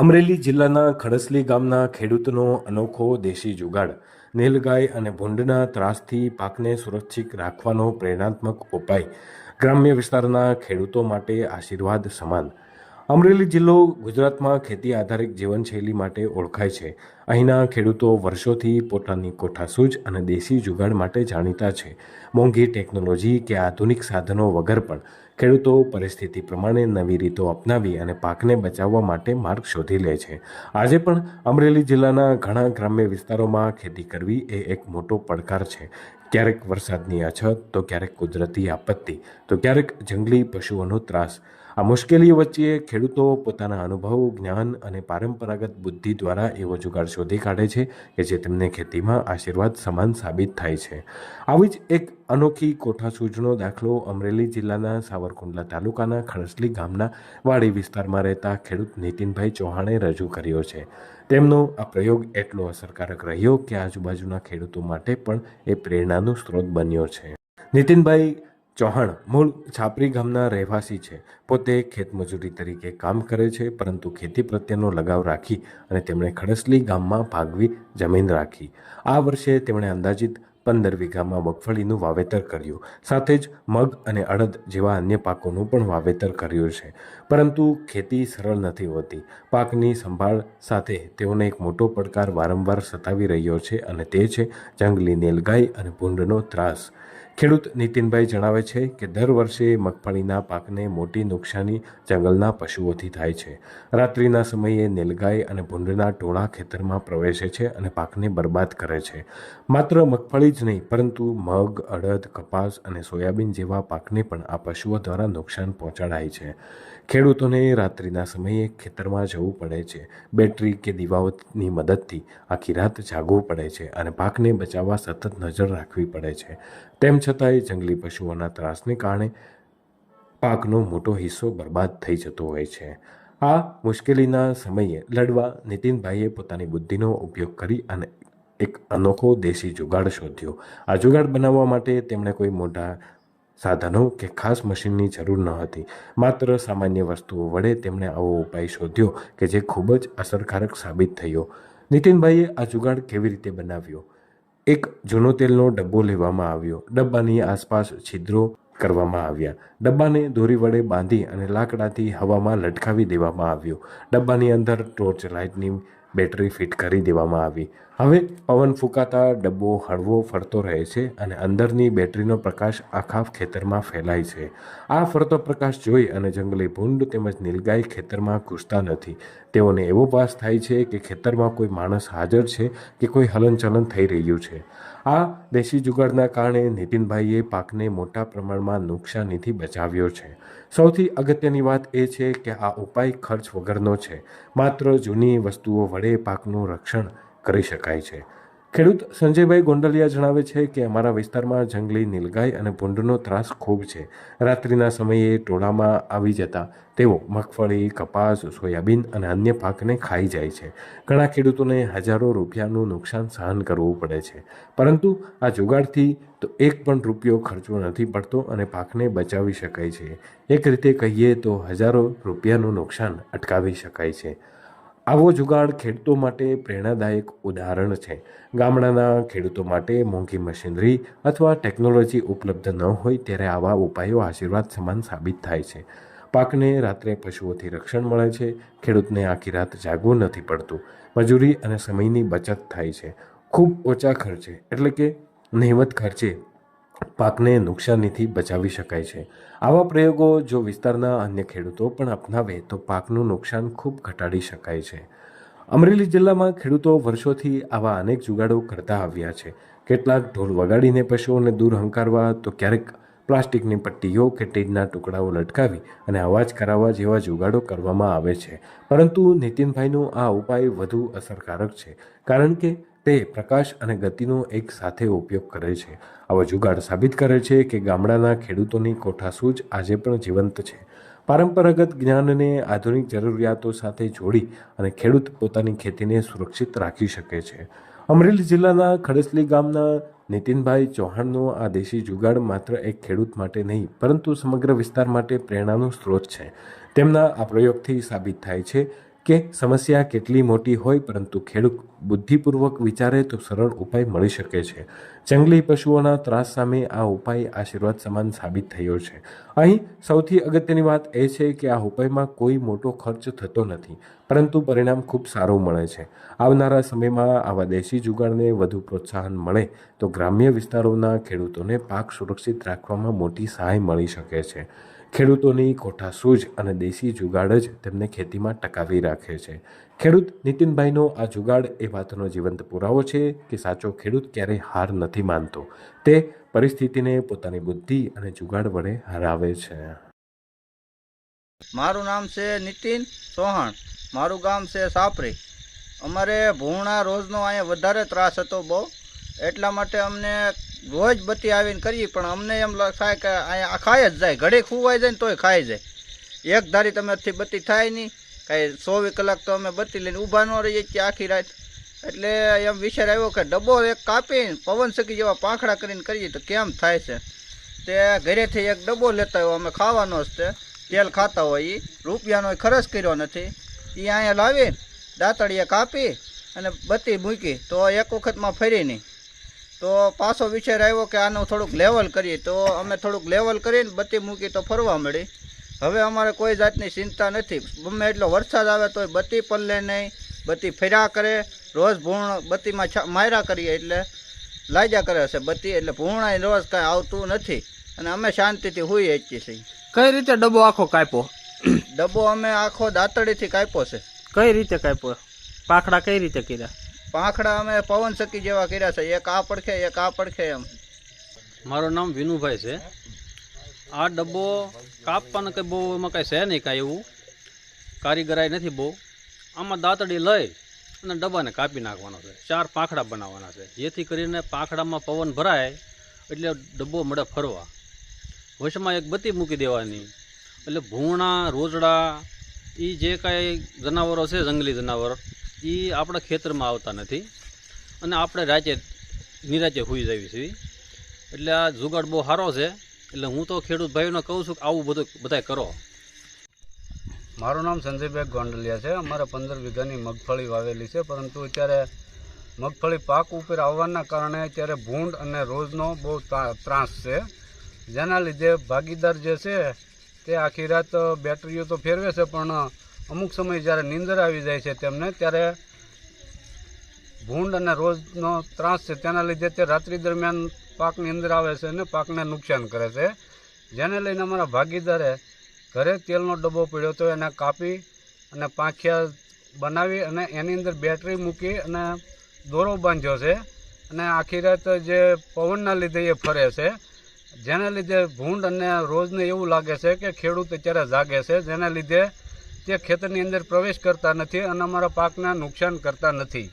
અમરેલી જિલ્લાના ખડસલી ગામના ખેડૂતનો અનોખો દેશી જુગાડ, નીલગાય અને ભૂંડના ત્રાસથી પાકને સુરક્ષિત રાખવાનો પ્રેરણાત્મક ઉપાય ગ્રામ્ય વિસ્તારના ખેડૂતો માટે આશીર્વાદ સમાન. અમરેલી જિલ્લો ગુજરાતમાં ખેતી આધારિત જીવનશૈલી માટે ઓળખાય છે. અહીંના ખેડૂતો વર્ષોથી પોતાની કોઠાસૂજ અને દેશી જુગાડ માટે જાણીતા છે. મોંઘી ટેકનોલોજી કે આધુનિક સાધનો વગર પણ ખેડૂતો પરિસ્થિતિ પ્રમાણે નવી રીતો અપનાવી અને પાકને બચાવવા માટે માર્ગ શોધી લે છે. આજે પણ અમરેલી જિલ્લાના ઘણા ગ્રામ્ય વિસ્તારોમાં ખેતી કરવી એ એક મોટો પડકાર છે. ક્યારેક વરસાદની અછત, તો ક્યારેક કુદરતી આપત્તિ, તો ક્યારેક જંગલી પશુઓનો ત્રાસ. આ મુશ્કેલી વચ્ચે ખેડૂતો પોતાના અનુભવ, જ્ઞાન અને પરંપરાગત બુદ્ધિ દ્વારા એવો જુગાડ શોધી કાઢે છે કે જે તેમને ખેતીમાં આશીર્વાદ સમાન સાબિત થાય છે. આવી જ એક અનોખી કોઠા કોઠાસૂઝનો દાખલો અમરેલી જિલ્લાના સાવરકુંડલા તાલુકાના ખડસલી ગામના વાડી વિસ્તારમાં રહેતા ખેડૂત નીતિનભાઈ ચૌહાણે રજૂ કર્યો છે. તેમનો આ પ્રયોગ એટલો અસરકારક રહ્યો કે આજુબાજુના ખેડૂતો માટે પણ એ પ્રેરણાનો સ્ત્રોત બન્યો છે. નીતિનભાઈ ચૌહાણ મૂળ છાપરી ગામના રહેવાસી છે. પોતે ખેતમજૂરી તરીકે કામ કરે છે, પરંતુ ખેતી પ્રત્યેનો લગાવ રાખી અને તેમણે ખડસલી ગામમાં ભાગવી જમીન રાખી. આ વર્ષે તેમણે અંદાજિત પંદર વીઘામાં મગફળીનું વાવેતર કર્યું. સાથે જ મગ અને અડદ જેવા અન્ય પાકોનું પણ વાવેતર કર્યું છે. પરંતુ ખેતી સરળ નથી હોતી. પાકની સંભાળ સાથે તેઓને એક મોટો પડકાર વારંવાર સતાવી રહ્યો છે અને તે છે જંગલી નીલગાય અને ભૂંડનો ત્રાસ. ખેડૂત નીતિનભાઈ જણાવે છે કે દર વર્ષે મગફળીના પાકને મોટી નુકસાની જંગલના પશુઓથી થાય છે. રાત્રિના સમયે નીલગાય અને ભૂંડના ટોળા ખેતરમાં પ્રવેશે છે અને પાકને બરબાદ કરે છે. માત્ર મગફળી જ નહીં, પરંતુ મગ, અડદ, કપાસ અને સોયાબીન જેવા પાકને પણ આ પશુઓ દ્વારા નુકસાન પહોંચાડાય છે. ખેડૂતોને રાત્રિના સમયે ખેતરમાં જવું પડે છે. બેટરી કે દીવાઓની મદદથી આખી રાત જાગવું પડે છે અને પાકને બચાવવા સતત નજર રાખવી પડે છે. તેમ છતાંય જંગલી પશુઓના ત્રાસને કારણે પાકનો મોટો હિસ્સો બરબાદ થઈ જતો હોય છે. આ મુશ્કેલીના સમયે લડવા નીતિનભાઈએ પોતાની બુદ્ધિનો ઉપયોગ કરી અને એક અનોખો દેશી જુગાડ શોધ્યો. આ જુગાડ બનાવવા માટે તેમણે કોઈ મોટા સાધનો કે ખાસ મશીનની જરૂર ન હતી. માત્ર સામાન્ય વસ્તુઓ વડે તેમણે આવો ઉપાય શોધ્યો કે જે ખૂબ જ અસરકારક સાબિત થયો. નીતિનભાઈએ આ જુગાડ કેવી રીતે બનાવ્યો? એક જૂનો તેલનો ડબ્બો લેવામાં આવ્યો. ડબ્બાની આસપાસ છિદ્રો કરવામાં આવ્યા. ડબ્બાને દોરી વડે બાંધી અને લાકડાથી હવામાં લટકાવી દેવામાં આવ્યો. ડબ્બાની અંદર ટોર્ચ લાઇટની બેટરી ફિટ કરી દેવામાં આવી. હવે પવન ફૂંકાતા ડબ્બો હળવો ફરતો રહે છે અને અંદરની બેટરીનો પ્રકાશ આખા ખેતરમાં ફેલાય છે. આ ફરતો પ્રકાશ જોઈ અને જંગલી ભૂંડ તેમજ નીલગાય ખેતરમાં ઘૂસતા નથી. તેઓને એવો પાસ થાય છે કે ખેતરમાં કોઈ માણસ હાજર છે કે કોઈ હલનચલન થઈ રહ્યું છે. આ દેશી જુગાડના કારણે નીતિનભાઈએ પાકને મોટા પ્રમાણમાં નુકસાનીથી બચાવ્યો છે. સૌથી અગત્યની વાત એ છે કે આ ઉપાય ખર્ચ વગરનો છે. માત્ર જૂની વસ્તુઓ વડે પાકનું રક્ષણ કરી શકાય છે. ખેડૂત સંજયભાઈ ગોંડલિયા જણાવે છે કે અમારા વિસ્તારમાં જંગલી નીલગાય અને ભૂંડનો ત્રાસ ખૂબ છે. રાત્રિના સમયે ટોળામાં આવી જતા તેઓ મગફળી, કપાસ, સોયાબીન અને અન્ય પાકને ખાઈ જાય છે. ઘણા ખેડૂતોને હજારો રૂપિયાનું નુકસાન સહન કરવું પડે છે. પરંતુ આ જુગાડથી તો એક પણ રૂપિયો ખર્ચવો નથી પડતો અને પાકને બચાવી શકાય છે. એક રીતે કહીએ તો હજારો રૂપિયાનું નુકસાન અટકાવી શકાય છે. આવો જુગાડ ખેડૂતો માટે પ્રેરણાદાયક ઉદાહરણ છે. ગામડાના ખેડૂતો માટે મોંઘી મશીનરી અથવા ટેકનોલોજી ઉપલબ્ધ ન હોય ત્યારે આવા ઉપાયો આશીર્વાદ સમાન સાબિત થાય છે. પાકને રાત્રે પશુઓથી રક્ષણ મળે છે. ખેડૂતને આખી રાત જાગવું નથી પડતું. મજૂરી અને સમયની બચત થાય છે. ખૂબ ઓછા ખર્ચે, એટલે કે નહિવત ખર્ચે પાકને નુકસાનીથી બચાવી શકાય છે. આવા પ્રયોગો જો વિસ્તારના અન્ય ખેડૂતો પણ અપનાવે, તો પાકનું નુકસાન ખૂબ ઘટાડી શકાય છે. અમરેલી જિલ્લામાં ખેડૂતો વર્ષોથી આવા અનેક જુગાડો કરતા આવ્યા છે. કેટલાક ઢોલ વગાડીને પશુઓને દૂર હંકારવા, તો ક્યારેક પ્લાસ્ટિકની પટ્ટીઓ કે ટીનના ટુકડાઓ લટકાવી અને અવાજ કરાવવા જેવા જુગાડો કરવામાં આવે છે. પરંતુ નીતિનભાઈનો આ ઉપાય વધુ અસરકારક છે. કારણ કે તે પ્રકાશ અને ગતિનો એક સાથે ઉપયોગ કરે છે. આવો જુગાડ સાબિત કરે છે કે ગામડાના ખેડૂતોની કોઠાસૂઝ આજે પણ જીવંત છે. પરંપરાગત જ્ઞાનને આધુનિક જરૂરિયાતો સાથે જોડી અને ખેડૂત પોતાની ખેતીને સુરક્ષિત રાખી શકે છે. અમરેલી જિલ્લાના ખડસલી ગામના નીતિનભાઈ ચૌહાણનો આ દેશી જુગાડ માત્ર એક ખેડૂત માટે નહીં, પરંતુ સમગ્ર વિસ્તાર માટે પ્રેરણાનો સ્ત્રોત છે. તેમના આ પ્રયોગથી સાબિત થાય છે કે સમસ્યા કેટલી મોટી હોય પરંતુ ખેડૂત બુદ્ધિપૂર્વક વિચારે તો સરળ ઉપાય મળી શકે છે. જંગલી પશુઓના ત્રાસ સામે આ ઉપાય આશીર્વાદ સમાન સાબિત થયો છે. અહીં સૌથી અગત્યની વાત એ છે કે આ ઉપાયમાં કોઈ મોટો ખર્ચ થતો નથી, પરંતુ પરિણામ ખૂબ સારું મળે છે. આવનારા સમયમાં આવા દેશી જુગાડને વધુ પ્રોત્સાહન મળે તો ગ્રામ્ય વિસ્તારોના ખેડૂતોને પાક સુરક્ષિત રાખવામાં મોટી સહાય મળી શકે છે. ખેડૂતોની કોઠાસૂઝ અને દેશી જુગાડ જ તેમને ખેતીમાં ટકાવી રાખે છે. ખેડૂત નીતિનભાઈનો આ જુગાડ એ વાતનો જીવંત પુરાવો છે કે સાચો ખેડૂત ક્યારેય હાર નથી માનતો. તે પરિસ્થિતિને પોતાની બુદ્ધિ અને જુગાડ વડે હરાવે છે. મારું નામ છે નીતિન ચૌહાણ મારું ગામ છે સાપરી. અમારે ભૂણા રોજનો અહીંયા વધારે ત્રાસ હતો બહુ. એટલા માટે અમને રોજ બત્તી આવીને કરીએ, પણ અમને એમ થાય કે અહીંયા ખાઈ જ જાય. ઘડી ખુવાઈ જાય ને તોય ખાઈ જાય. એક ધારી તમે થી બત્તી થાય નહીં, કાંઈ ચોવીસ કલાક તો અમે બત્તી લઈને ઊભા ન રહીએ છીએ આખી રાત. એટલે એમ વિચાર આવ્યો કે ડબ્બો એક કાપીને પવન સકી જેવા પાંખડા કરીને કરીએ તો કેમ થાય છે? તે ઘરેથી એક ડબ્બો લેતા હોય અમે ખાવાનો જ તે. તેલ ખાતા હોય એ રૂપિયાનો ખર્ચ કર્યો નથી. એ અહીંયા લાવી દાંતડીએ કાપી અને બત્તી મૂકી. તો એક વખતમાં ફરી નહીં. તો પાછો વિચાર આવ્યો કે આનું થોડુંક લેવલ કરીએ. તો અમે થોડુંક લેવલ કરીને બત્તી મૂકી તો ફરવા મળી. હવે અમારે કોઈ જાતની ચિંતા નથી. ગમે એટલો વરસાદ આવે તોય બત્તી પલ્લે નહીં. બત્તી ફેર્યા કરે. રોજ ભૂણ બત્તીમાં માર્યા કરીએ એટલે લાગ્યા કરે છે બત્તી. એટલે ભૂણાય રોજ કાંઈ આવતું નથી. અને અમે શાંતિથી હોઈએ ઈચ્છીએ છીએ. કઈ રીતે ડબ્બો આખો કાપ્યો? ડબ્બો અમે આખો દાંતડીથી કાપ્યો છે. કઈ રીતે કાપ્યો? પાખડા કઈ રીતે કર્યા? પાંખડા અમે પવન સકી જેવા કર્યા છે. એક આ પડખે, એક આ પડખે એમ. મારું નામ વિનુભાઈ છે. આ ડબ્બો કાપવાનો કંઈ બહુ એમાં કાંઈ છે નહીં કાંઈ એવું. કારીગરાઈ નથી બહુ. આમાં દાંતડી લઈ અને ડબ્બાને કાપી નાખવાનો છે. ચાર પાંખડા બનાવવાના છે. જેથી કરીને પાંખડામાં પવન ભરાય એટલે ડબ્બો મળે ફરવા. વશમાં એક બત્તી મૂકી દેવાની. એટલે ભૂણા, રોજડા એ જે કાંઈ જનાવરો છે, જંગલી જનાવર એ આપણા ખેતરમાં આવતા નથી. અને આપણે રાતે નિરાતે હોઈ જવી છીએ. એટલે આ જુગાડ બહુ સારો છે. એટલે હું તો ખેડૂત ભાઈઓને કહું છું કે આવું બધું બધાય કરો. મારું નામ સંજયભાઈ ગોંડલિયા છે. અમારે પંદર વીઘાની મગફળી વાવેલી છે. પરંતુ અત્યારે મગફળી પાક ઉપર આવવાના કારણે અત્યારે ભૂંડ અને રોજનો બહુ ત્રાસ છે. જેના લીધે ભાગીદાર જે છે તે આખી રાત બેટરીઓ તો ફેરવે છે, પણ અમુક સમય જ્યારે નીંદર આવી જાય છે તેમને, ત્યારે ભૂંડ અને રોજનો ત્રાસ છે તેના લીધે તે રાત્રિ દરમિયાન પાકની અંદર આવે છે અને પાકને નુકસાન કરે છે. જેને લઈને અમારા ભાગીદારે ઘરે તેલનો ડબ્બો પીડ્યો હતો, એને કાપી અને પાંખિયા બનાવી અને એની અંદર બેટરી મૂકી અને દોરો બાંધ્યો છે અને આખી રાત જે પવનના લીધે એ ફરે છે. જેના લીધે ભૂંડ અને રોજને એવું લાગે છે કે ખેડૂત અત્યારે જાગે છે. જેના લીધે તે ખેતરની અંદર પ્રવેશ કરતા નથી અને અમારા પાકના નુકસાન કરતા નથી.